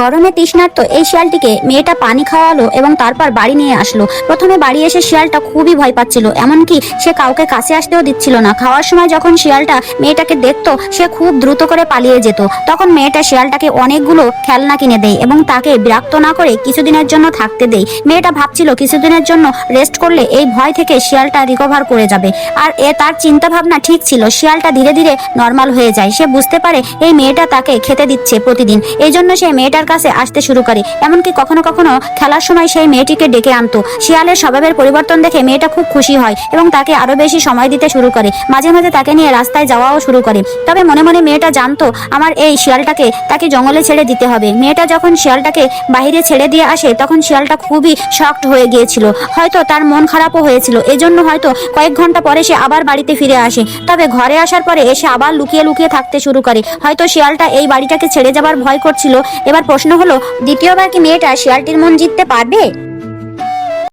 গরমে তৃষ্ণার্ত এই শিয়ালটিকে মেয়েটা পানি খাওয়ালো এবং তারপর বাড়ি নিয়ে আসলো। প্রথমে বাড়ি এসে শিয়ালটা খুবই ভয় পাচ্ছিল, এমনকি সে কাউকে কাছে আসতেও দিচ্ছিল না। খাওয়ার সময় যখন শিয়ালটা মেয়েটাকে দেখতো, সে খুব দ্রুত করে পালিয়ে যেত। তখন মেয়েটা শিয়ালটাকে অনেকগুলো খেলনা কিনে দেয় এবং তাকে বিরক্ত না করে কিছুদিনের জন্য থাকতে দেয়। মেয়েটা ভাবছিল কিছুদিনের জন্য রেস্ট করলে এই ভয় থেকে শিয়ালটা রিকভার করে যাবে। আর এ তার চিন্তা ভাবনা ঠিক ছিল, শিয়ালটা ধীরে ধীরে নর্মাল হয়ে যায়। সে বুঝতে পারে এই মেয়েটা তাকে খেতে দিচ্ছে প্রতিদিন। এই জন্য সে মেয়েটার কাছে আসতে শুরু করে। এমনকি কখনো কখনো খেলার সময় সেই মেয়েটিকে ডেকে আনতো। শিয়ালের স্বভাবের পরিবর্তন দেখে মেয়েটা খুব খুশি হয় এবং তাকে আরও বেশি সময় দিতে শুরু করে। মাঝে মাঝে তাকে নিয়ে রাস্তায় যাওয়াও শুরু করে। তবে মনে মনে মেয়েটা জানতো, আমার এই শিয়ালটাকে তাকে জঙ্গলে ছেড়ে দিতে হবে। মেয়েটা যখন শিয়ালটাকে বাইরে ছেড়ে দিয়ে আসে, তখন শিয়ালটা খুবই শক্ট হয়ে গিয়েছিল। হয়তো তার মন খারাপও হয়েছিল। এজন্য হয়তো কয়েক ঘণ্টা পরে সে আবার বাড়িতে ফিরে আসে। তবে ঘরে আসার পরে এসে আবার লুকিয়ে লুকিয়ে থাকতে শুরু করে। হয়তো শিয়ালটা এই বাড়িটাকে ছেড়ে যাবার ভয় করছিল। এবার প্রশ্ন হলো দ্বিতীয়বার কি মেয়েটা শিয়ালটির মন জিততে পারবে?